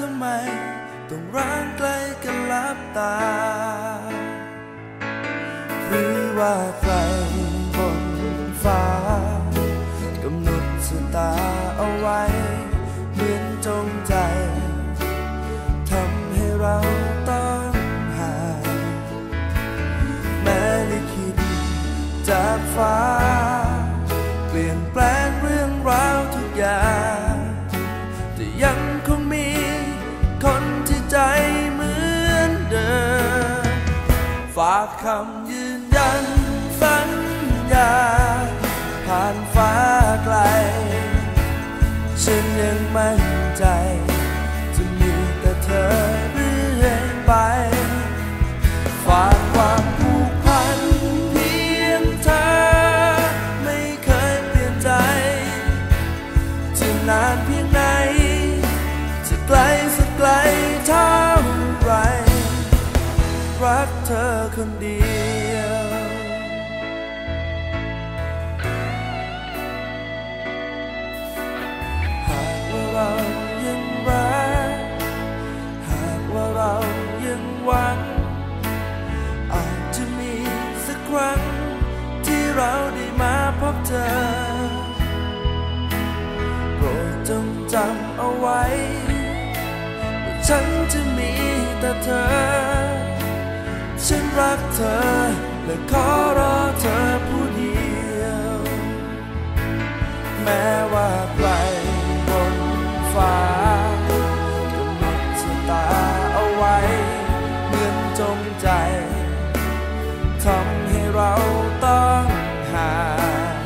ทำไม ต้องร่างไกลกันลับตา หรือว่าใครบนฟ้ากำหนดชะตาเอาไว้ เหมือนจงใจทำให้เราต้องห่างแม้ลิขิตจากฟ้า เปลี่ยนแปลงเรื่องราวทุกอย่างำยืนยันสัญ รักเธอคนเดียว หากว่าเรายังรัก หากว่าเรายังหวัง อาจจะมีสักครั้ง ที่เราได้มาพบเธอ โปรดจงจำเอาไว้ ว่าฉันจะมีแต่เธอ รักเธอ และขอรอเธอผู้เดียว แม้ว่าไกลบนฟ้ากำหนดชะตาเอาไว้เหมือนจงใจทำให้เราต้องห่าง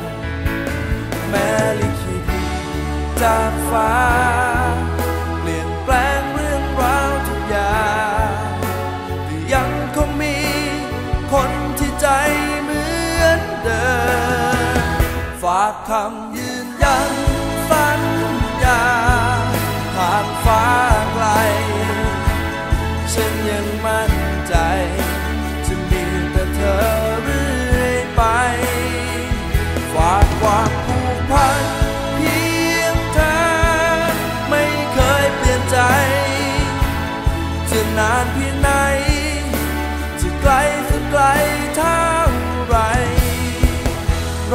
แม้ลิขิตจากฟ้า ฝา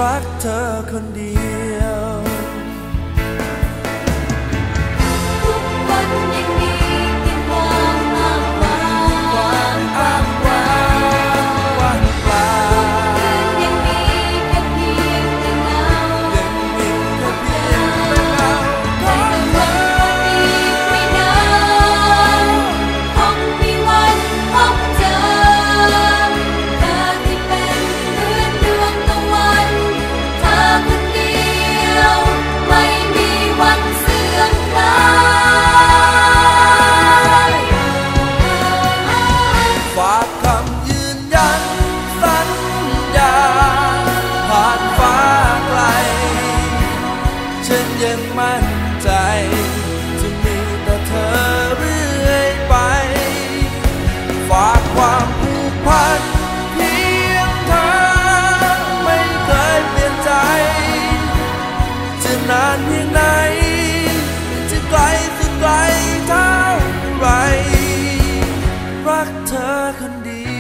รักเธอคนเดียว เธอคนเดี